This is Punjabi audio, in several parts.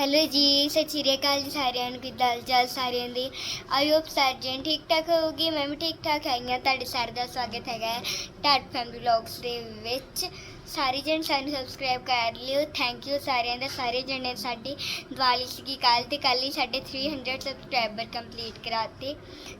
ਹੈਲੋ ਜੀ, ਸਤਿ ਸ਼੍ਰੀ ਅਕਾਲ ਜੀ ਸਾਰਿਆਂ ਨੂੰ ਕਿੱਦਾਂ ਹਾਲ ਚਾਲ ਸਾਰਿਆਂ ਦੀ? ਆਈ ਹੋਪ ਸਾਰੇ ਠੀਕ ਠਾਕ ਹੋਊਗੀ ਮੈਂ ਵੀ ਠੀਕ ਠਾਕ ਹੈਗੀ ਹਾਂ, ਤੁਹਾਡੇ ਸਾਰੇ ਦਾ ਸਵਾਗਤ ਹੈਗਾ ਹੈ ਟਾਟ ਫੈਮਿਲੀ ਵਲੌਗਸ ਦੇ ਵਿੱਚ। ਸਾਰੇ ਜਣ ਸਾਨੂੰ ਸਬਸਕ੍ਰਾਈਬ ਕਰ ਲਿਓ। ਥੈਂਕ ਯੂ ਸਾਰਿਆਂ ਦਾ। ਸਾਰੇ ਜਣੇ ਸਾਡੀ ਦੀਵਾਲੀ ਸੀਗੀ ਕੱਲ ਤੇ ਕੱਲ ਹੀ ਸਾਡੇ 300 ਸਬਸਕ੍ਰਾਈਬਰ ਕੰਪਲੀਟ ਕਰਾਤੇ।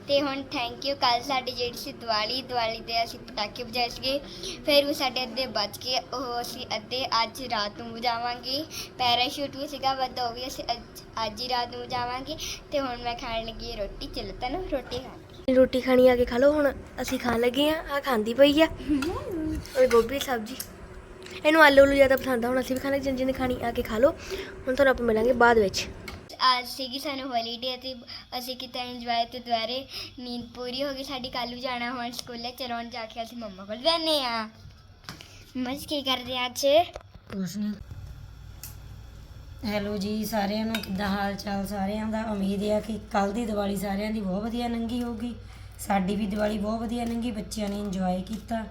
ਤੇ ਹੁਣ ਥੈਂਕ ਯੂ ਕੱਲ ਸਾਡੀ ਜਿਹੜੀ ਸੀ ਦੀਵਾਲੀ ਦੀਵਾਲੀ ਦੇ ਅਸੀਂ ਪਟਾਕੇ ਵਜਾਏ ਸੀਗੇ। ਫਿਰ ਵੀ ਸਾਡੇ ਅੱਧੇ ਬਚ ਗਏ। ਉਹ ਅਸੀਂ ਅੱਧੇ ਅੱਜ ਰਾਤ ਨੂੰ ਵਜਾਵਾਂਗੇ। ਪੈਰਾਸ਼ੂਟ ਵੀ ਸੀਗਾ ਵੱਧ ਉਹ ਵੀ ਅਸੀਂ ਅੱਜ ਅੱਜ ਹੀ ਰਾਤ ਨੂੰ ਵਜਾਵਾਂਗੇ। ਤੇ ਹੁਣ ਮੈਂ ਖਾਣ ਲੱਗੀ ਹਾਂ ਰੋਟੀ। ਚਲੋ ਤੈਨੂੰ ਰੋਟੀ ਖਾ ਰੋਟੀ ਖਾਣੀ ਆ ਕੇ ਖਾ ਲਓ। ਹੁਣ ਅਸੀਂ ਖਾਣ ਲੱਗੇ ਆ ਆ ਖਾਂਦੀ ਪਈ ਆ। ਉਹ ਗੋਭੀ ਦੀ ਸਬਜ਼ੀ। ਇਹਨੂੰ ਆਲੂ ਆਲੂ ਜ਼ਿਆਦਾ ਪਸੰਦ ਆ। ਹੁਣ ਅਸੀਂ ਵੀ ਖਾਣੇ ਜਿੰਨ ਜਿੰਨ ਖਾਣੀ ਆ ਕੇ ਖਾ ਲਓ। ਹੁਣ ਤੁਹਾਨੂੰ ਆਪਾਂ ਮਿਲਾਂਗੇ ਬਾਅਦ ਵਿੱਚ। ਅੱਜ ਸੀਗੀ ਸਾਨੂੰ ਹੌਲੀਡੇ ਤੇ ਅਸੀਂ ਕੀਤਾ ਇੰਜੋਏ ਤੇ ਦੁਆਰੇ ਨੀਂਦ ਪੂਰੀ ਹੋ ਗਈ। ਸਾਡੀ ਕੱਲ ਨੂੰ ਜਾਣਾ ਹੁਣ ਸਕੂਲੇ। ਚਲੋ ਹੁਣ ਜਾ ਕੇ ਅਸੀਂ ਮੰਮਾ ਕੋਲ ਜਾਂਦੇ ਆ। ਮਸ ਕੀ ਕਰਦੇ ਆ ਅੱਜ? ਕੁਛ ਨਹੀਂ ਹੈਲੋ ਜੀ ਸਾਰਿਆਂ ਨੂੰ ਕਿੱਦਾਂ ਹਾਲ ਚਾਲ ਸਾਰਿਆਂ ਦਾ? ਉਮੀਦ ਹੈ ਕਿ ਕੱਲ ਦੀ ਦੀਵਾਲੀ ਸਾਰਿਆਂ ਦੀ ਬਹੁਤ ਵਧੀਆ ਲੰਘੀ ਹੋਊਗੀ। ਸਾਡੀ ਵੀ ਦੀਵਾਲੀ ਬਹੁਤ ਵਧੀਆ ਲੰਘੀ ਬੱਚਿਆਂ ਨੇ ਇੰਜੋਏ ਕੀਤਾ।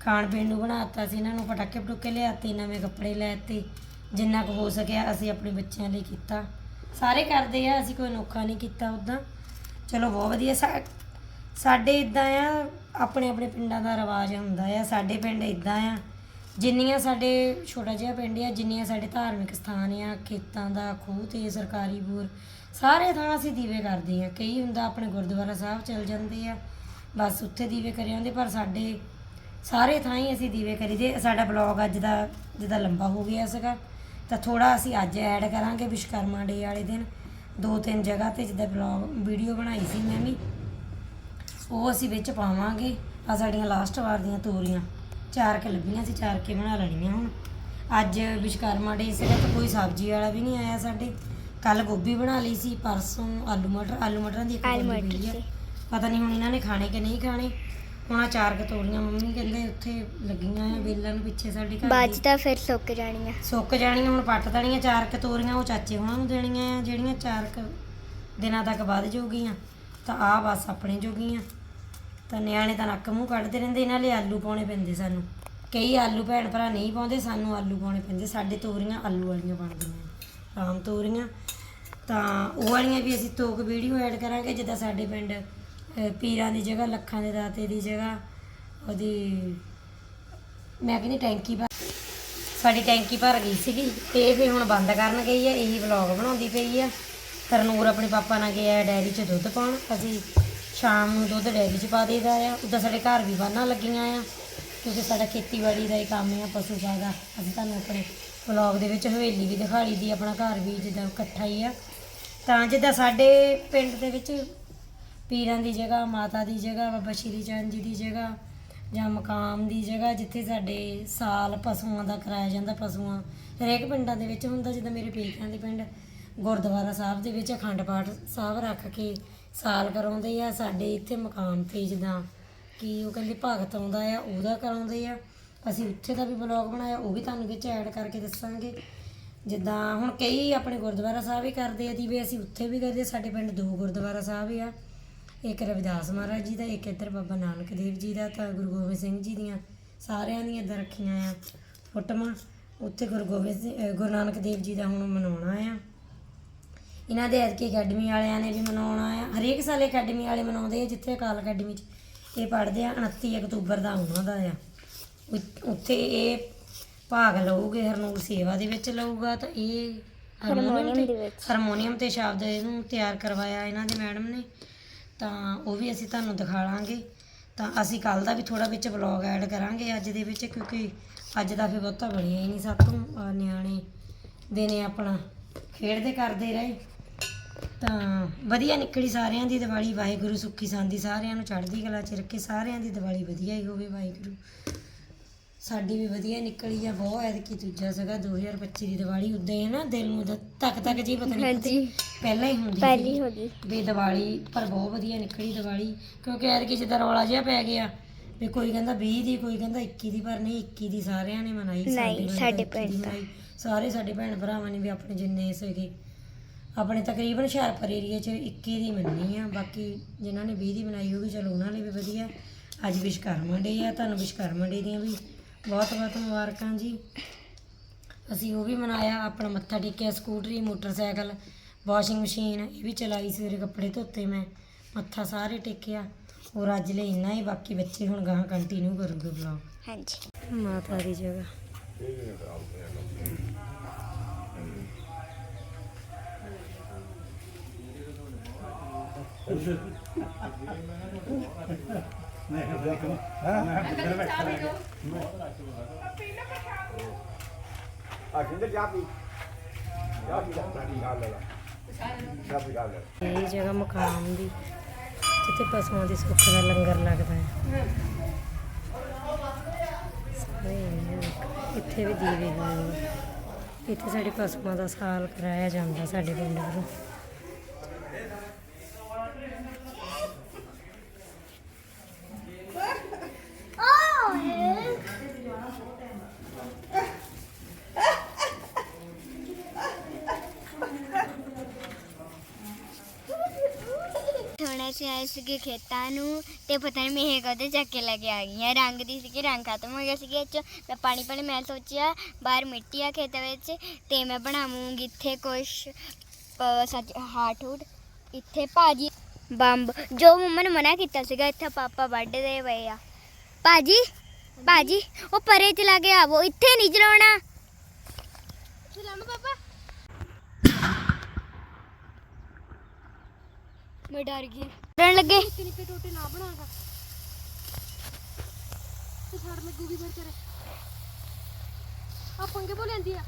ਖਾਣ ਪੀਣ ਨੂੰ ਬਣਾਤਾ ਸੀ, ਇਹਨਾਂ ਨੂੰ ਪਟਾਕੇ ਪਟੂਕੇ ਲਿਆਤੇ, ਨਵੇਂ ਕੱਪੜੇ ਲੈਤੇ, ਜਿੰਨਾ ਕੁ ਹੋ ਸਕਿਆ ਅਸੀਂ ਆਪਣੇ ਬੱਚਿਆਂ ਲਈ ਕੀਤਾ। ਸਾਰੇ ਕਰਦੇ ਆ, ਅਸੀਂ ਕੋਈ ਅਨੋਖਾ ਨਹੀਂ ਕੀਤਾ ਉਦਾਂ ਚਲੋ ਬਹੁਤ ਵਧੀਆ, ਸਾ- ਸਾਡੇ ਇਦਾਂ ਆ, ਆਪਣੇ ਆਪਣੇ ਪਿੰਡਾਂ ਦਾ ਰਿਵਾਜ ਹੁੰਦਾ ਆ, ਸਾਡੇ ਪਿੰਡ ਇਦਾਂ ਆ। ਜਿੰਨੀਆਂ ਸਾਡੇ ਛੋਟਾ ਜਿਹਾ ਪਿੰਡ ਆ, ਜਿੰਨੀਆਂ ਸਾਡੇ ਧਾਰਮਿਕ ਸਥਾਨ ਆ, ਖੇਤਾਂ ਦਾ, ਖੂਹ ਤੇ, ਸਰਕਾਰੀ ਬੋਰ, ਸਾਰੇ ਥਾਂ ਅਸੀਂ ਦੀਵੇ ਕਰਦੇ ਆ। ਕਈ ਹੁੰਦਾ ਆਪਣੇ ਗੁਰਦੁਆਰਾ ਸਾਹਿਬ ਚਲ ਜਾਂਦੇ ਆ, ਬਸ ਉੱਥੇ ਦੀਵੇ ਕਰੇ ਜਾਂਦੇ ਪਰ ਸਾਡੇ ਸਾਰੇ ਥਾਂ ਹੀ ਅਸੀਂ ਦੀਵੇ ਕਰੀਦੇ ਸਾਡਾ ਬਲੌਗ ਅੱਜ ਦਾ ਜਿਹਦਾ ਲੰਬਾ ਹੋ ਗਿਆ ਸੀਗਾ। ਤਾਂ ਥੋੜਾ ਅਸੀਂ ਅੱਜ ਐਡ ਕਰਾਂਗੇ ਵਿਸ਼ਕਰਮਾ ਡੇ ਵਾਲੇ ਦਿਨ। ਦੋ ਤਿੰਨ ਜਗ੍ਹਾ ਤੇ ਜਿੱਦਾਂ ਬਲੌਗ ਵੀਡੀਓ ਬਣਾਈ ਸੀ ਮੈਂ ਵੀ। ਉਹ ਅਸੀਂ ਵਿੱਚ ਪਾਵਾਂਗੇ। ਆ ਸਾਡੀਆਂ ਲਾਸਟ ਵਾਰ ਦੀਆਂ ਤੋਰੀਆਂ। ਚਾਰ ਕੇ ਲੱਭੀਆਂ ਸੀ ਚਾਰ ਕੇ ਬਣਾ ਲੈਣੀਆਂ ਹੁਣ। ਅੱਜ ਵਿਸ਼ਕਰਮਾ ਡੇ ਸੀਗਾ ਤਾਂ ਕੋਈ ਸਬਜ਼ੀ ਵਾਲਾ ਵੀ ਨਹੀਂ ਆਇਆ ਸਾਡੇ। ਕੱਲ ਗੋਭੀ ਬਣਾ ਲਈ ਸੀ ਪਰਸੋਂ ਆਲੂ ਮਟਰ ਆਲੂ ਮਟਰਾਂ ਦੀ ਇੱਕ ਆਲੂ ਮਟਰ। ਪਤਾ ਨਹੀਂ ਹੁਣ ਇਹਨਾਂ ਨੇ ਖਾਣੇ ਕਿ ਨਹੀਂ ਖਾਣੇ। ਹੁਣ ਆ ਚਾਰ ਕੁ ਤੋਰੀਆਂ ਮੰਮੀ ਕਹਿੰਦੇ ਉੱਥੇ ਲੱਗੀਆਂ ਆ ਵੇਲਾਂ ਨੂੰ ਪਿੱਛੇ ਸਾਡੀ ਘਰ ਬਾਅਦ ਦੀ ਤਾਂ ਫਿਰ ਸੁੱਕ ਜਾਣੀਆਂ। ਸੁੱਕ ਜਾਣੀਆਂ ਹੁਣ ਪੱਟ ਦੇਣੀਆਂ ਚਾਰ ਕੁ ਤੋਰੀਆਂ ਉਹ ਚਾਚੇ ਹੁਣਾਂ ਨੂੰ ਦੇਣੀਆਂ ਆ ਜਿਹੜੀਆਂ ਚਾਰ ਕੁ ਦਿਨਾਂ ਤੱਕ ਵੱਧ ਜੂਗੀਆਂ। ਤਾਂ ਆ ਬਸ ਆਪਣੇ ਜੋਗੀਆਂ। ਤਾਂ ਨਿਆਣੇ ਤਾਂ ਨੱਕ ਮੂੰਹ ਕੱਢਦੇ ਰਹਿੰਦੇ ਇਹਨਾਂ ਲਈ ਆਲੂ ਪਾਉਣੇ ਪੈਂਦੇ ਸਾਨੂੰ। ਕਈ ਆਲੂ ਭੈਣ ਭਰਾ ਨਹੀਂ ਪਾਉਂਦੇ ਸਾਨੂੰ ਆਲੂ ਪਾਉਣੇ ਪੈਂਦੇ। ਸਾਡੇ ਤੋਰੀਆਂ ਆਲੂ ਵਾਲੀਆਂ ਬਣਦੀਆਂ ਆਮ ਤੋਰੀਆਂ। ਤਾਂ ਉਹ ਵਾਲੀਆਂ ਵੀ ਅਸੀਂ ਤੋਕ ਵੀਡੀਓ ਐਡ ਕਰਾਂਗੇ ਜਿੱਦਾਂ ਸਾਡੇ ਪਿੰਡ ਪੀਰਾਂ ਦੀ ਜਗ੍ਹਾ, ਲੱਖਾਂ ਦੇ ਦਾਤੇ ਦੀ ਜਗ੍ਹਾ, ਉਹਦੀ ਮੈਂ ਕਹਿੰਦੀ ਟੈਂਕੀ ਭਰ ਸਾਡੀ ਟੈਂਕੀ ਭਰ ਗਈ ਸੀਗੀ ਤੇ ਇਹ ਫਿਰ ਹੁਣ ਬੰਦ ਕਰਨ ਗਈ ਆ, ਇਹੀ ਵਲੌਗ ਬਣਾਉਂਦੀ ਪਈ ਆ। ਤਰਨੂਰ ਆਪਣੇ ਪਾਪਾ ਨਾਲ ਗਿਆ ਹੈ ਡੈਰੀ 'ਚ ਦੁੱਧ ਪਾਉਣ, ਅਸੀਂ ਸ਼ਾਮ ਨੂੰ ਦੁੱਧ ਡੈਰੀ 'ਚ ਪਾ ਦੇਈਦਾ ਆ। ਉੱਦਾਂ ਸਾਡੇ ਘਰ ਵੀ ਬਾਨਾਂ ਲੱਗੀਆਂ ਆ, ਕਿਉਂਕਿ ਸਾਡਾ ਖੇਤੀਬਾੜੀ ਦਾ ਹੀ ਕੰਮ ਆ, ਪਸ਼ੂ ਦਾ ਅਸੀਂ ਤੁਹਾਨੂੰ ਆਪਣੇ ਵਲੌਗ ਦੇ ਵਿੱਚ ਹਵੇਲੀ ਵੀ ਦਿਖਾ ਲਈ ਦੀ ਆਪਣਾ ਘਰ ਵੀ ਜਿੱਦਾਂ ਇਕੱਠਾ ਹੀ ਆ। ਤਾਂ ਜਿੱਦਾਂ ਸਾਡੇ ਪਿੰਡ ਦੇ ਵਿੱਚ ਪੀਰਾਂ ਦੀ ਜਗ੍ਹਾ, ਮਾਤਾ ਦੀ ਜਗ੍ਹਾ, ਬਾਬਾ ਸ਼੍ਰੀ ਚੰਦ ਜੀ ਦੀ ਜਗ੍ਹਾ ਜਾਂ ਮਕਾਮ ਦੀ ਜਗ੍ਹਾ ਜਿੱਥੇ ਸਾਡੇ ਸਾਲ ਪਸ਼ੂਆਂ ਦਾ ਕਰਾਇਆ ਜਾਂਦਾ, ਪਸ਼ੂਆਂ। ਹਰੇਕ ਪਿੰਡਾਂ ਦੇ ਵਿੱਚ ਹੁੰਦਾ, ਜਿੱਦਾਂ ਮੇਰੇ ਪੇਕਿਆਂ ਦੇ ਪਿੰਡ, ਗੁਰਦੁਆਰਾ ਸਾਹਿਬ ਦੇ ਵਿੱਚ ਅਖੰਡ ਪਾਠ ਸਾਹਿਬ ਰੱਖ ਕੇ ਸਾਲ ਕਰਾਉਂਦੇ ਆ। ਸਾਡੇ ਇੱਥੇ ਮਕਾਮ ਤੇ ਜਿੱਦਾਂ ਕਿ ਉਹ ਕਹਿੰਦੇ ਭਗਤ ਆਉਂਦਾ ਆ, ਉਹਦਾ ਕਰਾਉਂਦੇ ਆ। ਅਸੀਂ ਉੱਥੇ ਦਾ ਵੀ ਬਲੌਗ ਬਣਾਇਆ, ਉਹ ਵੀ ਤੁਹਾਨੂੰ ਵਿੱਚ ਐਡ ਕਰਕੇ ਦੱਸਾਂਗੇ। ਜਿੱਦਾਂ ਹੁਣ ਕਈ ਆਪਣੇ ਗੁਰਦੁਆਰਾ ਸਾਹਿਬ ਹੀ ਕਰਦੇ ਆ ਜੀ, ਵੀ ਅਸੀਂ ਉੱਥੇ ਵੀ ਕਰਦੇ, ਸਾਡੇ ਪਿੰਡ ਦੋ ਗੁਰਦੁਆਰਾ ਸਾਹਿਬ ਆ। ਇੱਕ ਰਵਿਦਾਸ ਮਹਾਰਾਜ ਜੀ ਦਾ ਇੱਕ ਇੱਧਰ ਬਾਬਾ ਨਾਨਕ ਦੇਵ ਜੀ ਦਾ ਤਾਂ ਗੁਰੂ ਗੋਬਿੰਦ ਸਿੰਘ ਜੀ ਦੀਆਂ ਸਾਰਿਆਂ ਦੀਆਂ ਇੱਦਾਂ ਰੱਖੀਆਂ ਆ ਫੋਟੋਆਂ। ਉੱਥੇ ਗੁਰੂ ਗੋਬਿੰਦ ਸਿੰਘ- ਅਹ ਗੁਰੂ ਨਾਨਕ ਦੇਵ ਜੀ ਦਾ ਹੁਣ ਮਨਾਉਣਾ ਆ। ਇਹਨਾਂ ਦੇ ਐਤਕੀ ਅਕੈਡਮੀ ਵਾਲਿਆਂ ਨੇ ਵੀ ਮਨਾਉਣਾ ਆ। ਹਰੇਕ ਸਾਲ ਅਕੈਡਮੀ ਵਾਲੇ ਮਨਾਉਂਦੇ ਆ ਜਿੱਥੇ ਅਕਾਲ ਅਕੈਡਮੀ 'ਚ ਇਹ ਪੜ੍ਹਦੇ ਆ 29 ਅਕਤੂਬਰ ਦਾ ਉਹਨਾਂ ਦਾ ਆ। ਉ- ਉੱਥੇ ਇਹ ਭਾਗ ਲਊਗੇ ਹਰਨੂਰ ਸੇਵਾ ਦੇ ਵਿੱਚ ਲਊਗਾ ਤਾਂ ਇਹ ਹਾਰਮੋਨੀਅਮ ਦੇ ਵਿੱਚ। ਹਾਰਮੋਨੀਅਮ ਤੇ ਸ਼ਬਦ ਇਹਨੂੰ ਤਿਆਰ ਕਰਵਾਇਆ ਇਹਨਾਂ ਦੇ ਮੈਡਮ ਨੇ। ਤਾਂ ਉਹ ਵੀ ਅਸੀਂ ਤੁਹਾਨੂੰ ਦਿਖਾ ਲਾਂਗੇ। ਤਾਂ ਅਸੀਂ ਕੱਲ ਦਾ ਵੀ ਥੋੜਾ ਵਿੱਚ ਵਲੌਗ ਐਡ ਕਰਾਂਗੇ ਅੱਜ ਦੇ ਵਿੱਚ, ਕਿਉਂਕਿ ਅੱਜ ਦਾ ਫਿਰ ਬਹੁਤਾ ਬਣਿਆ ਹੀ ਨਹੀਂ ਸਾਤੋਂ ਆਹ ਨਿਆਣੇ ਦੇ ਨੇ ਆਪਣਾ ਖੇਡਦੇ ਕਰਦੇ ਰਹੇ। ਤਾਂ ਵਧੀਆ ਨਿਕਲੀ ਸਾਰਿਆਂ ਦੀ ਦੀਵਾਲੀ, ਵਾਹਿਗੁਰੂ ਸੁੱਖੀ ਸਾਂਦੀ, ਸਾਰਿਆਂ ਨੂੰ ਚੜ੍ਹਦੀ ਕਲਾ ਚ ਰੱਖੇ, ਸਾਰਿਆਂ ਦੀ ਦੀਵਾਲੀ ਵਧੀਆ ਹੀ ਹੋਵੇ ਵਾਹਿਗੁਰੂ। ਸਾਡੀ ਵੀ ਵਧੀਆ ਨਿਕਲੀ ਆ ਬਹੁਤ ਐਤਕੀ ਦੂਜਾ ਸੀਗਾ 2025 ਦੀ ਦੀਵਾਲੀ ਉਦਾਂ ਹੀ ਹੈ ਨਾ ਦਿਲ ਨੂੰ ਤੱਕ ਤੱਕ ਜੀ ਪਤਾ ਨਹੀਂ ਹਾਂਜੀ ਪਹਿਲਾਂ ਹੀ ਹੁੰਦੀ ਪਹਿਲੀ ਸੀ ਹੋ ਗਈ ਵੀ ਦੀਵਾਲੀ ਪਰ ਬਹੁਤ ਵਧੀਆ ਨਿਕਲੀ ਦੀਵਾਲੀ ਕਿਉਂਕਿ ਐਤਕੀ ਜਿੱਦਾਂ ਰੌਲਾ ਜਿਹਾ ਪੈ ਗਿਆ ਵੀ ਕੋਈ ਕਹਿੰਦਾ 20 ਦੀ ਕੋਈ ਕਹਿੰਦਾ 21 ਦੀ ਪਰ ਨਹੀਂ 21 ਦੀ ਸਾਰਿਆਂ ਨੇ ਮਨਾਈ ਨਹੀਂ, ਸਾਡੇ ਪਿੰਡ ਸਾਡੇ ਤਾਂ 21 ਦੀ ਪਿੰਡ ਤਾਂ। ਮਨਾਈ। ਸਾਰੇ ਸਾਡੇ ਭੈਣ ਭਰਾਵਾਂ ਨੇ ਵੀ ਆਪਣੇ ਜਿੰਨੇ ਸੀਗੇ ਆਪਣੇ ਤਕਰੀਬਨ ਹੁਸ਼ਿਆਰਪੁਰ ਏਰੀਆ 'ਚ 21 ਦੀ ਮੰਨੀ ਆ ਬਾਕੀ ਜਿਨ੍ਹਾਂ ਨੇ 20 ਦੀ ਬਣਾਈ ਹੋਗੀ ਚਲੋ ਉਹਨਾਂ ਲਈ ਵੀ ਵਧੀਆ ਅੱਜ ਵਿਸ਼ਕਰਮਾ ਡੇ ਆ ਤੁਹਾਨੂੰ ਵਿਸ਼ਕਰਮਾ ਡੇ ਦੀਆਂ ਵੀ ਬਹੁਤ ਬਹੁਤ ਮੁਬਾਰਕਾਂ ਜੀ। ਅਸੀਂ ਉਹ ਵੀ ਮਨਾਇਆ ਆਪਣਾ ਮੱਥਾ ਟੇਕਿਆ ਸਕੂਟਰੀ ਮੋਟਰਸਾਈਕਲ ਵਾਸ਼ਿੰਗ ਮਸ਼ੀਨ ਇਹ ਵੀ ਚਲਾਈ ਸਵੇਰੇ ਕੱਪੜੇ ਧੋਤੇ ਮੈਂ ਮੱਥਾ ਸਾਰੇ ਟੇਕਿਆ। ਹੋਰ ਅੱਜ ਲਈ ਇੰਨਾ ਹੀ ਬਾਕੀ ਬੱਚੇ ਹੁਣ ਗਾਹਾਂ ਕੰਟੀਨਿਊ ਕਰੂਗੇ ਵਲੌਗ ਹਾਂਜੀ। ਮਾਤਾ ਦੀ ਜਗ੍ਹਾ। ਇਹ ਜਗ੍ਹਾ ਮੁਕਾਮ ਦੀ ਜਿੱਥੇ ਪਸ਼ੂਆਂ ਦੀ ਸੁੱਖ ਦਾ ਲੰਗਰ ਲੱਗਦਾ ਹੈ। ਇੱਥੇ ਵੀ ਦੀਵੇ ਹੋਏ ਇੱਥੇ ਸਾਡੇ ਪਸ਼ੂਆਂ ਦਾ ਸਾਲ ਕਰਾਇਆ ਜਾਂਦਾ ਸਾਡੇ ਪਿੰਡ ਵੱਲੋਂ। ਥੋੜਾ ਆਏ ਸੀਗੇ ਖੇਤਾਂ ਨੂੰ ਤੇ ਪਤਾ ਨਹੀਂ ਮੈਂ ਕਦੇ ਚੱਕ ਕੇ ਲੈ ਕੇ ਆ ਗਈਆਂ। ਰੰਗ ਦੀ ਸੀਗੀ, ਰੰਗ ਖਤਮ ਹੋ ਗਿਆ ਸੀਗਾ 'ਚ। ਮੈਂ ਪਾਣੀ ਪਾਣੀ ਮੈਂ ਸੋਚਿਆ, ਬਾਹਰ ਮਿੱਟੀ ਆ ਖੇਤਾਂ ਵਿੱਚ ਤੇ ਮੈਂ ਬਣਾਵਾਂਗੀ ਇੱਥੇ ਕੁਛ ਸੱਚ ਹਾਰਟ ਹੂਟ ਇੱਥੇ ਭਾਜੀ ਬੰਬ, ਜੋ ਮੰਮਾ ਨੇ ਮਨਾ ਕੀਤਾ ਸੀਗਾ, ਇੱਥੇ ਪਾਪਾ ਵੱਢਦੇ ਪਏ ਆ। ਭਾਜੀ ਭਾਜੀ, ਉਹ ਪਰੇ ਚਲਾ ਕੇ ਆਵੋ, ਇੱਥੇ ਨਹੀਂ ਚਲਾਉਣਾ ਚਲਾਉਣਾ ਪਾਪਾ? ਮੈਂ ਡਰ ਗਈ। ਡਰਨ ਲੱਗੇ। ਨਿੱਕੇ ਟੋਟੇ ਨਾ ਬਣਾਗਾ ਤੇ ਛੱਡ ਲੱਗੂਗੀ ਫਿਰ ਤੇਰੇ ਆ ਪੰਗੇ ਬੋ ਲੈਂਦੀ ਆ।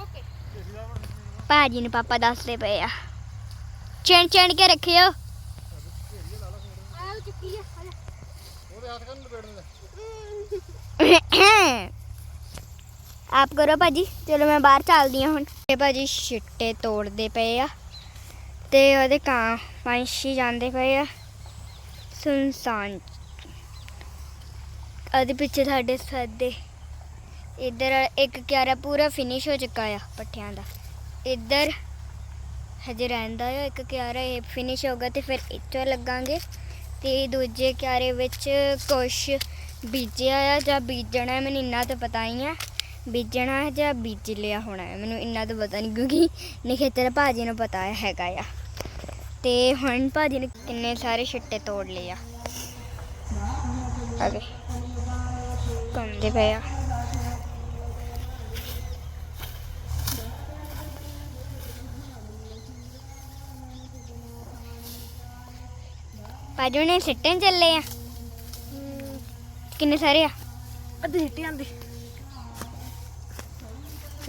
ਓਕੇ। ਭਾਜੀ ਨੂੰ ਪਾਪਾ ਦੱਸਦੇ ਪਏ ਆ। ਚੈਨ ਚੈਨ ਕੇ ਰੱਖਿਓ। ਆ ਉਹ ਚੁੱਕੀ ਆ ਆ ਜਾ। ਆਪ ਕਰੋ ਭਾਜੀ। ਚਲੋ ਮੈਂ ਬਾਹਰ ਚੱਲਦੀ ਹਾਂ ਹੁਣ। ਇਹ ਭਾਜੀ ਛਿੱਟੇ ਤੋੜਦੇ ਪਏ ਆ। ਤੇ ਉਹਦੇ ਕਾਂ ਪੰਛੀ ਜਾਂਦੇ ਪਏ ਆ। ਸੁਨਸਾਨ। ਉਹਦੇ ਪਿੱਛੇ ਸਾਡੇ ਸਾਦੇ ਇੱਧਰ ਇੱਕ ਕਿਆਰਾ ਪੂਰਾ ਫਿਨਿਸ਼ ਹੋ ਚੁੱਕਾ ਆ ਪੱਠਿਆਂ ਦਾ। ਇੱਧਰ ਹਜੇ ਰਹਿੰਦਾ ਆ ਇੱਕ ਕਿਆਰਾ, ਇਹ ਫਿਨਿਸ਼ ਹੋਗਾ ਤੇ ਫਿਰ ਇੱਥੋਂ ਲੱਗਾਂਗੇ। ਤੇ ਦੂਜੇ ਕਿਆਰੇ ਵਿੱਚ ਕੁਛ ਬੀਜਿਆ ਆ ਜਾਂ ਬੀਜਣਾ ਮੈਨੂੰ ਇੰਨਾ ਤਾਂ ਪਤਾ ਹੀ ਆ। ਬੀਜਣਾ ਜਾਂ ਬੀਜ ਲਿਆ ਹੋਣਾ ਮੈਨੂੰ ਇੰਨਾ ਤਾਂ ਪਤਾ ਨਹੀਂ ਕਿਉਂਕਿ ਨਿਖੇਤਰ ਭਾਜੀ ਨੂੰ ਪਤਾ ਹੈਗਾ ਆ। ਤੇ ਹੁਣ ਭਾਜੀ ਨੇ ਕਿੰਨੇ ਸਾਰੇ ਛਿੱਟੇ ਤੋੜ ਲਏ ਆ। ਅਗੇ ਕੰਦੇ ਪਏ ਭਾਜੀ ਨੇ ਸਿੱਟੇ ਚੱਲੇ ਆ? ਕਿੰਨੇ ਸਾਰੇ ਆ? ਅੱਧੇ ਹਿੱਟੇ ਆਂਦੇ।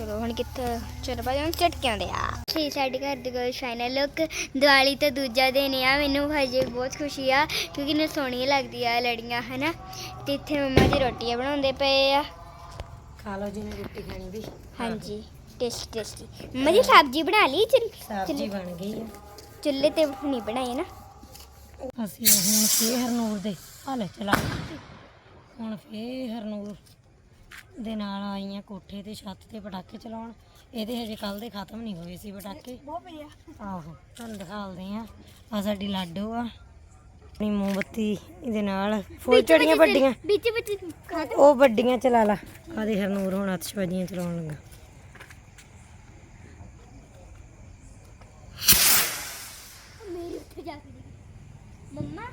ਚਲੋ ਹੁਣ ਕਿੱਥੇ? ਚਲੋ ਭਾਈ ਹੁਣ ਝਟਕਿਆਂ ਦੇ ਆ। ਸੀ ਸਾਡੇ ਘਰ ਦੇ ਕੋਲ ਸ਼ਾਈਨਰ ਲੁੱਕ ਦੀਵਾਲੀ ਤੇ ਦੂਜਾ ਦਿਨ ਆ ਮੈਨੂੰ ਹਜੇ ਬਹੁਤ ਖੁਸ਼ੀ ਆ ਕਿਉਂਕਿ ਨੇ ਸੋਹਣੀ ਲੱਗਦੀ ਆ ਲੜੀਆਂ ਹਨਾ? ਤੇ ਇੱਥੇ ਮੰਮਾ ਜੀ ਰੋਟੀਆਂ ਬਣਾਉਂਦੇ ਪਏ ਆ। ਖਾ ਲਓ ਜਿਹਨੇ ਰੋਟੀ ਖਾਣੀ ਵੀ। ਹਾਂਜੀ ਟੇਸਟੀ ਟੇਸਟੀ। ਮੰਮਾ ਜੀ ਸਬਜ਼ੀ ਬਣਾ ਲਈ? ਚੁੱਲ- ਸਬਜ਼ੀ ਬਣ ਗਈ ਆ। ਚੁੱਲ੍ਹੇ ਤੇ ਨਹੀਂ ਬਣਾਈ ਨਾ? ਅਸੀਂ ਹੁਣ ਫੇਰ ਹਰਨੂਰ ਦੇ। ਹਾਲੇ ਚਲਾ। ਹੁਣ ਫੇਰ ਹਰਨੂਰ ਦੇ ਨਾਲ ਆਈਆਂ ਕੋਠੇ ਤੇ ਛੱਤ ਤੇ ਪਟਾਕੇ ਚਲਾਉਣ। ਇਹਦੇ ਹਜੇ ਕੱਲ ਦੇ ਖਤਮ ਨਹੀਂ ਹੋਏ ਸੀ ਪਟਾਕੇ। ਬਹੁਤ ਪਈ ਆ ਆਹੋ ਤੁਹਾਨੂੰ ਦਿਖਾਉਂਦੇ ਆ ਆ ਸਾਡੀ ਲਾਡੋ ਆ। ਆਪਣੀ ਮੋਮਬੱਤੀ ਇਹਦੇ ਨਾਲ। ਫੁੱਲ ਝੜੀਆਂ ਵੱਡੀਆਂ ਵਿੱਚ ਵਿੱਚ ਉਹ ਵੱਡੀਆਂ ਚਲਾ ਲਾ। ਆਦੇ ਹਰਨੂਰ ਹੁਣ ਅਤਸ਼ਬਾਜ਼ੀਆਂ ਚਲਾਉਣ ਲੱਗਾ ਮੇਰੀ ਉੱਥੇ ਜਾ ਕੇ ਮੰਮਾ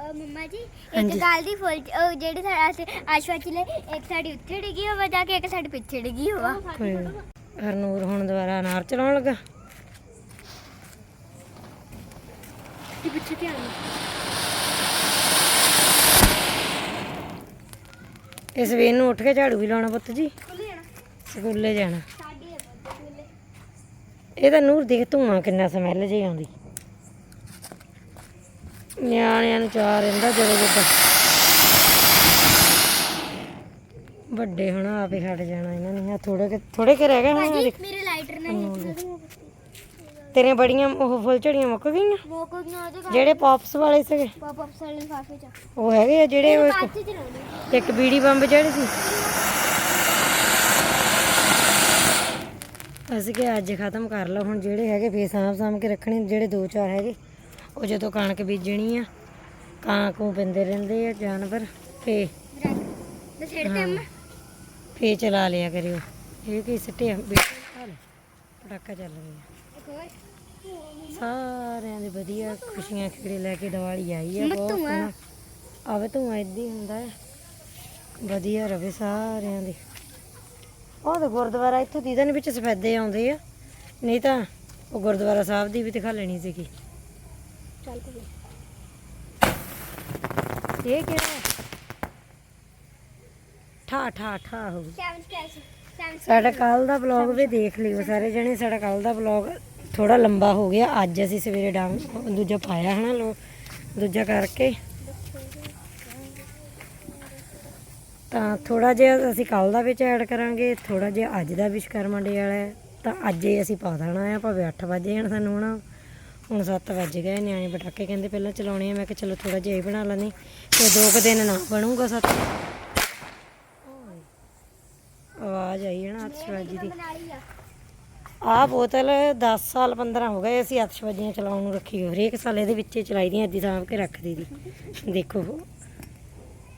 ਅ ਮੰਮਾ ਜੀ ਹਾਂਜੀ। ਇੱਕ ਗੱਲ ਦੀ ਫੁੱਲ ਉਹ ਜਿਹੜੀ ਸਾਡੀ ਆਸ਼ਵਾ ਚਲੇ ਇੱਕ ਸਾਡੀ ਉੱਥੇ ਡਿੱਗੀ ਹੋਵਾ ਜਾ ਕੇ ਇੱਕ ਸਾਡੀ ਪਿੱਛੇ ਡਿੱਗੀ ਹੋਵਾ। ਕੋਈ ਨੀ। ਹਰਨੂਰ ਹੁਣ ਦੁਬਾਰਾ ਅਨਾਰ ਚਲਾਉਣ ਲੱਗਾ। ਕੀ ਪਿੱਛੇ ਧਿਆਨ ਇਸ ਵੇਰ ਨੂੰ ਉੱਠ ਕੇ ਝਾੜੂ ਵੀ ਲਾਉਣਾ ਪੁੱਤ ਜੀ। ਖੁੱਲੇ ਜਾਣਾ? ਸਕੂਲੇ ਜਾਣਾ। ਸਾਡੀ ਇਹ ਤਾਂ ਨੂਰ ਦੇਖ ਧੂਆਂ ਕਿੰਨਾ ਸਮੈਲ ਜਿਹੀ ਆਉਂਦੀ। ਨਿਆਣਿਆਂ ਨੂੰ ਚਾਹ ਰਹਿੰਦਾ ਜਦੋਂ ਜਿੱਦਾਂ। ਵੱਡੇ ਹੁਣ ਆਪੇ ਛੱਡ ਜਾਣਾ ਇਹਨਾਂ ਨੇ। ਆ ਥੋੜੇ ਕਿ ਥੋੜੇ ਕਿ ਰਹਿ ਗਏ ਹੁਣ ਦੇਖ ਮੇਰੇ ਲਾਈਟਰ ਨਹੀਂ ਤੇਰੀਆਂ ਬੜੀਆਂ ਉਹ ਫੁੱਲ ਝੜੀਆਂ ਮੁੱਕ ਗਈਆਂ? ਉਹਦੇ ਜਿਹੜੇ ਪੌਪਸ ਵਾਲੇ ਸੀਗੇ। ਪਾਪ ਅਪ ਸਾਲੇ ਲਿਫਾਫੇ ਚ। ਉਹ ਹੈਗੇ ਆ ਜਿਹੜੇ ਇੱਕ ਬੀੜੀ ਬੰਬ ਜਿਹੜੇ ਸੀ। ਅਸੀਂ ਕਿ ਅੱਜ ਖਤਮ ਕਰ ਲਓ ਹੁਣ ਜਿਹੜੇ ਹੈਗੇ ਫੇਰ ਸਾਂਭ ਸਾਂਭ ਕੇ ਰੱਖਣੇ ਜਿਹੜੇ ਦੋ ਚਾਰ ਹੈਗੇ। ਉਹ ਜਦੋਂ ਕਣਕ ਬੀਜਣੀ ਆ ਕਾਂ ਕੂ ਪਿੰਦੇ ਰਹਿੰਦੇ ਆ ਜਾਨਵਰ ਫੇ ਤੇ ਤੇ ਫੇ ਚਲਾ ਲਿਆ ਕਰਿਓ। ਇਹ ਕੀ ਆ ਲੈ ਪਟਾਕਾ ਚੱਲ ਹੋਰ। ਸਾਰਿਆਂ ਦੇ ਵਧੀਆ ਖੁਸ਼ੀਆਂ ਖੇੜੇ ਲੈ ਕੇ ਦੀਵਾਲੀ ਆਈ ਹੈ ਬਹੁਤ। ਸੋਹਣਾ। ਆਵੇ ਏਦਾਂ ਹੀ ਹੁੰਦਾ ਹੈ ਵਧੀਆ ਰਵੇ ਸਾਰਿਆਂ ਦੇ। ਉਹ ਤਾਂ ਗੁਰਦੁਆਰਾ ਇੱਥੋਂ ਦੀਦਾ ਵਿੱਚ ਸਫੈਦੇ ਆਉਂਦੇ ਆ। ਨਹੀਂ ਤਾਂ ਉਹ ਗੁਰਦੁਆਰਾ ਸਾਹਿਬ ਦੀ ਵੀ ਦਿਖਾ ਲੈਣੀ ਸੀਗੀ। ਚੱਲ ਪਈ ਇਹ ਕਿਹੜਾ? ਠਾ ਠਾ ਠਾ ਹੋ ਸਾਡਾ ਕੱਲ ਦਾ ਵਲੌਗ ਵੀ ਦੇਖ ਲਿਓ ਸਾਰੇ ਜਣੇ। ਸਾਡਾ ਕੱਲ ਦਾ ਵਲੌਗ ਥੋੜਾ ਲੰਬਾ ਹੋ ਗਿਆ। ਅੱਜ ਅਸੀਂ ਸਵੇਰੇ ਡਾਂਗ ਦੂਜਾ ਪਾਇਆ ਹਨਾ ਲੋ ਦੂਜਾ ਕਰਕੇ। ਤਾਂ ਥੋੜਾ ਜਿਹਾ ਅਸੀਂ ਕੱਲ ਦਾ ਵਿੱਚ ਐਡ ਕਰਾਂਗੇ। ਥੋੜਾ ਜਿਹਾ ਅੱਜ ਦਾ ਵਿਸ਼ਕਰਮਾ ਡੇ ਵਾਲਾ ਤਾਂ ਅੱਜ ਹੀ ਅਸੀਂ ਪਾ ਦੇਣਾ ਆ। ਭਾਵੇਂ 8 ਵਜੇ ਜਾਣ ਸਾਨੂੰ ਹੁਣ ਹੁਣ 7 ਵਜ ਗਏ ਨਿਆਣੇ ਪਟਾਕੇ ਕਹਿੰਦੇ ਪਹਿਲਾਂ ਚਲਾਉਣੇ ਆ। ਮੈਂ ਕਿਹਾ ਚਲੋ ਥੋੜਾ ਜਿਹਾ ਹੀ ਬਣਾ ਲੈਂਦੇ। ਤੇ ਦੋ ਕੁ ਦਿਨ ਨਾ ਬਣੂਗਾ ਸੱਤ। ਆਵਾਜ਼ ਆਈ ਹੈ ਨਾ ਅਤਸ਼ਬਾਜੀ ਦੀ। ਆ? ਬੋਤਲ 10 ਸਾਲ 15 ਹੋ ਗਏ ਅਸੀਂ ਅਤਸ਼ਬਾਜ਼ੀਆਂ ਚਲਾਉਣ ਨੂੰ ਰੱਖੀ ਹੋਈ। ਹਰੇਕ ਸਾਲ ਇਹਦੇ ਵਿੱਚ ਹੀ ਚਲਾਈ ਦੀਆਂ ਅੱਧੀ ਸਾਂਭ ਕੇ ਰੱਖਦੀ ਦੀ। ਦੇਖੋ।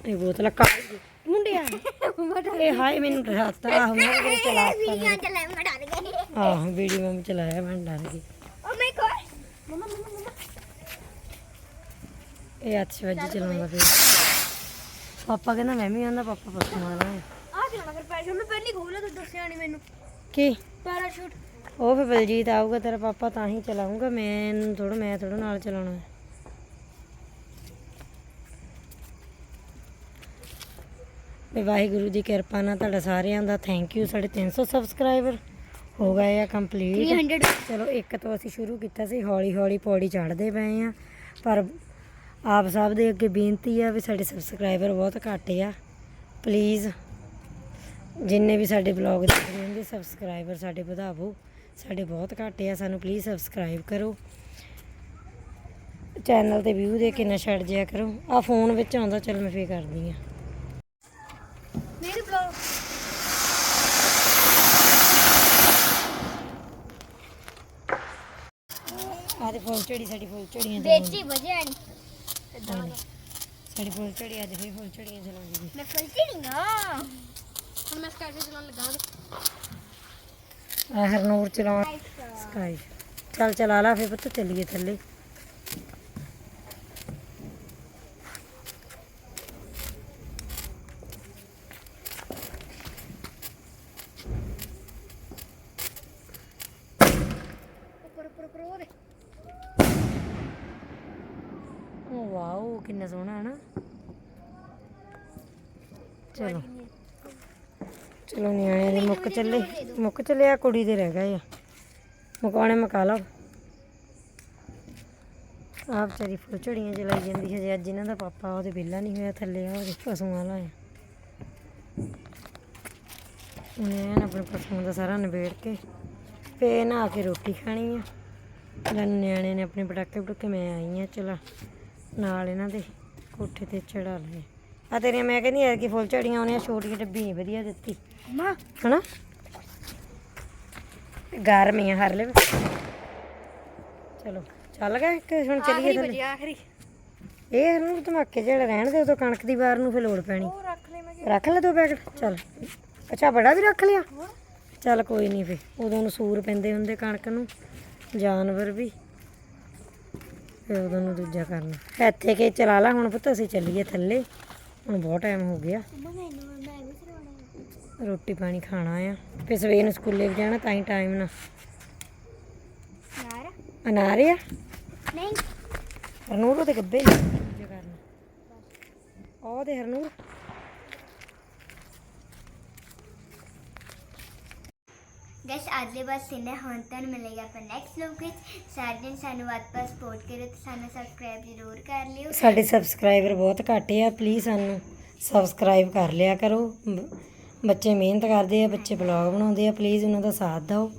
ਇਹ ਬੋਤਲ ਕਾਲੀ ਦੀ ਮੁੰਡਿਆ। ਇਹ ਹਾਏ ਮੈਨੂੰ ਡਰਾਤਾ ਆਹ ਮੈਂ ਚੱਲੇ ਮੈਂ ਡਰ ਗਈ। ਆਹ ਵੀਡੀਓ ਮੈਂ ਚਲਾਇਆ ਮੈਂ ਡਰ ਗਈ। ਇਹ ਅਤਸ਼ਬਾਜ਼ੀ ਚਲਾਉਂਦਾ ਫਿਰ। ਪਾਪਾ ਕਹਿੰਦਾ ਮੈਂ ਵੀ ਆਂਦਾ ਪਾਪਾ ਪੱਕਾ ਮਾਰਾਂ ਆ। ਚਲਾਣਾ ਫਿਰ ਪੈਸੇ ਮੈਂ ਪਹਿਲੀ ਖੋਲਿਆ ਤੂੰ ਦੱਸਿਆ ਨਹੀਂ ਮੈਨੂੰ। ਕੀ? ਪੈਰਾਸ਼ੂਟ ਉਹ ਫਿਰ ਬਲਜੀਤ ਆਊਗਾ ਤੇਰਾ ਪਾਪਾ ਤਾਂ ਹੀ ਚਲਾਊਗਾ। ਮੈਂ ਥੋੜਾ ਮੈਂ ਥੋੜਾ ਨਾਲ ਚਲਾਉਣਾ ਹੈ। ਵੀ ਵਾਹਿਗੁਰੂ ਦੀ ਕਿਰਪਾ ਨਾਲ ਤੁਹਾਡਾ ਸਾਰਿਆਂ ਦਾ ਥੈਂਕ ਯੂ ਸਾਡੇ 300 ਸਬਸਕ੍ਰਾਈਬਰ ਹੋ ਗਏ ਆ ਕੰਪਲੀਟ 300 ਚਲੋ ਇੱਕ ਤੋਂ ਅਸੀਂ ਸ਼ੁਰੂ ਕੀਤਾ ਸੀ ਹੌਲੀ ਹੌਲੀ ਪੌੜੀ ਚੜ੍ਹਦੇ ਪਏ ਆ। ਪਰ ਆਪ ਸਭ ਦੇ ਅੱਗੇ ਬੇਨਤੀ ਆ ਵੀ ਸਾਡੇ ਸਬਸਕ੍ਰਾਈਬਰ ਬਹੁਤ ਘੱਟ ਆ। ਪਲੀਜ਼ ਜਿੰਨੇ ਵੀ ਸਾਡੇ ਬਲੌਗ ਦੇਖਦੇ ਹੁੰਦੇ ਸਬਸਕ੍ਰਾਈਬਰ ਸਾਡੇ ਵਧਾਵੋ। ਸਾਡੇ ਬਹੁਤ ਘੱਟ ਆ ਸਾਨੂੰ ਪਲੀਜ਼ ਸਬਸਕ੍ਰਾਈਬ ਕਰੋ। ਚੈਨਲ ਤੇ ਵਿਊ ਦੇ ਕੇ ਨਾ ਛੱਡ ਜਿਆ ਕਰੋ। ਆ ਫੋਨ ਵਿੱਚ ਆਉਂਦਾ ਚੱਲ ਮੈਂ ਫੇਰ ਕਰਦੀ ਆ ਮੇਰੇ ਬਲੌਗ ਆ ਤੇ ਫੁੱਲ ਝੜੀ ਸਾਡੀ ਫੁੱਲ ਝੜੀਆਂ ਬੇਚੀ ਵਜਿਆ ਨਹੀਂ ਚਲਾਉਂਦੀ। ਸਾਡੀ ਫੁੱਲ ਝੜੀ ਅੱਜ ਫੇਰ ਫੁੱਲ ਝੜੀਆਂ ਚਲਾਉਂਦੀ ਮੈਂ ਫਲਤੀ ਨਹੀਂ ਆ ਹੁਣ ਮੈਂ ਸਕਾਈ ਚਲਾਉਣ ਲੱਗਾ ਆ ਹਰਨੂਰ ਚਲਾਉਣ। ਸਕਾਈ ਚੱਲ ਚਲਾ ਲਾ ਫੇਰ ਪੁੱਤ ਚੱਲੀਏ ਥੱਲੇ ਉੱਪਰ ਉੱਪਰ ਉੱਪਰ ਉਹਦੇ ਓ ਵਾਓ ਕਿੰਨਾ ਸੋਹਣਾ ਹੈ ਨਾ ਚਲੋ। ਚਲੋ ਨਿਆਣੇ ਦੇ ਮੁੱਕ ਚੱਲੇ ਮੁੱਕ ਚੱਲੇ ਆ ਕੁੜੀ ਦੇ ਰਹਿ ਗਏ ਆ। ਮੁਕਾਉਣੇ ਮੁਕਾ ਲਓ। ਆਪ ਵਿਚਾਰੀ ਫੁੱਲ ਝੜੀਆਂ ਜਲਾਈ ਜਾਂਦੀ ਹੈ ਜੇ ਅੱਜ ਇਹਨਾਂ ਦਾ ਪਾਪਾ ਉਹਦੇ ਵਿਹਲਾ ਨਹੀਂ ਹੋਇਆ, ਥੱਲੇ ਆ ਉਹਦੇ ਪਸ਼ੂਆਂ ਵਾਲਾ ਉਹਨੇ ਐਨ ਆਪਣੇ ਪਸ਼ੂਆਂ ਦਾ ਸਾਰਾ ਨਿਬੇੜ ਕੇ ਫੇ ਨਹਾ ਕੇ ਰੋਟੀ ਖਾਣੀ ਆ। ਜਨ ਨਿਆਣੇ ਨੇ ਆਪਣੇ ਪਟਾਕੇ ਪਟੂਕੇ ਮੈਂ ਆਈ ਆ, ਚਲਾ ਨਾਲ ਇਹਨਾਂ ਦੇ ਕੋਠੇ ਤੇ ਚੜਾ ਲਏ। ਆ ਤੇਰੀਆਂ ਮੈਂ ਕਹਿੰਦੀ ਐ ਕਿ ਫੁੱਲ ਝੜੀਆਂ ਉਹਨੇ ਛੋਟੀਆਂ ਡੱਬੀ ਨਹੀਂ ਵਧੀਆ ਦਿੱਤੀ। ਮਾਂ। ਹਨਾ? ਗਰਮ ਹੀ ਆ ਹਰ ਲੈ ਚਲੋ ਚੱਲ ਗਏ ਕਿ ਹੁਣ ਚੱਲੀਏ ਥੱਲੇ। ਆਖਰੀ। ਇਹ ਨੂੰ ਧਮਾਕੇ ਜਿਹੜੇ ਰਹਿਣ ਦੇ ਉਦੋਂ ਕਣਕ ਦੀ ਵਾਰ ਨੂੰ ਫਿਰ ਲੋੜ ਪੈਣੀ। ਉਹ ਰੱਖ ਲੈ ਮੈਂ ਰੱਖ ਲੈ ਦੋ ਪੈਕਟ ਚੱਲ। ਅੱਛਾ ਬੜਾ ਵੀ ਰੱਖ ਲਿਆ। ਚੱਲ ਕੋਈ ਨਹੀਂ ਫੇ ਉਦੋਂ ਨੂੰ ਸੂਰ ਪੈਂਦੇ ਹੁੰਦੇ ਕਣਕ ਨੂੰ ਜਾਨਵਰ ਵੀ। ਫੇ ਉਦੋਂ ਨੂੰ ਦੂਜਾ ਕਰਨਾ। ਇੱਥੇ ਕੇ ਚਲਾ ਲਾ ਹੁਣ ਪੁੱਤ ਅਸੀਂ ਚੱਲੀਏ ਥੱਲੇ। ਹੁਣ ਬਹੁਤ ਟਾਈਮ ਹੋ ਗਿਆ। ਰੋਟੀ ਪਾਣੀ ਖਾਣਾ ਆ। ਫੇ ਸਵੇਰ ਨੂੰ ਸਕੂਲੇ ਵੀ ਜਾਣਾ ਤਾਂ ਹੀ ਟਾਈਮ ਨਾ ਅਨਾਰ ਆ? ਨਹੀਂ। ਹਰਨੂਰ ਉਹਦੇ ਗੱਬੇ ਨੇ। ਦੂਜਾ ਕਰਨਾ ਉਹ ਦੇ ਹਰਨੂਰ। ਗੈਸ ਅੱਜ ਦੇ ਬਸ ਇੰਨਾ ਹੁਣ ਤੁਹਾਨੂੰ ਮਿਲੇਗਾ ਆਪਾਂ ਨੈਕਸਟ ਵਲੌਗ ਵਿੱਚ। ਸਾਰੇ ਦਿਨ ਸਾਨੂੰ ਵੱਧ ਤੋਂ ਸਪੋਰਟ ਕਰੋ ਤੇ ਸਾਨੂੰ ਸਬਸਕ੍ਰਾਈਬ ਜ਼ਰੂਰ ਕਰ ਲਿਓ। ਸਾਡੇ ਸਬਸਕ੍ਰਾਈਬਰ ਬਹੁਤ ਘੱਟ ਆ ਪਲੀਜ਼ ਸਾਨੂੰ ਸਬਸਕ੍ਰਾਈਬ ਕਰ ਲਿਆ ਕਰੋ। ਬ- ਬੱਚੇ ਮਿਹਨਤ ਕਰਦੇ ਆ, ਬੱਚੇ ਬਲੌਗ ਬਣਾਉਂਦੇ ਆ ਪਲੀਜ਼ ਉਹਨਾਂ ਦਾ ਸਾਥ ਦਿਓ।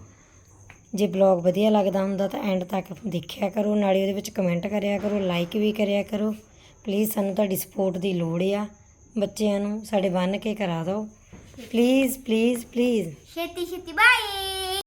ਜੇ ਬਲੌਗ ਵਧੀਆ ਲੱਗਦਾ ਹੁੰਦਾ ਤਾਂ ਐਂਡ ਤੱਕ ਦੇਖਿਆ ਕਰੋ, ਨਾਲੇ ਉਹਦੇ ਵਿੱਚ ਕਮੈਂਟ ਕਰਿਆ ਕਰੋ ਲਾਈਕ ਵੀ ਕਰਿਆ ਕਰੋ। ਪਲੀਜ਼ ਸਾਨੂੰ ਤੁਹਾਡੀ ਸਪੋਰਟ ਦੀ ਲੋੜ ਆ। ਬੱਚਿਆਂ ਨੂੰ ਸਾਡੇ ਬੰਨ ਕੇ ਕਰਾ ਦਿਓ। ਪਲੀਜ਼ ਪਲੀਜ਼ ਪਲੀਜ਼ ਛੇਤੀ ਛੇਤੀ ਬਾਏ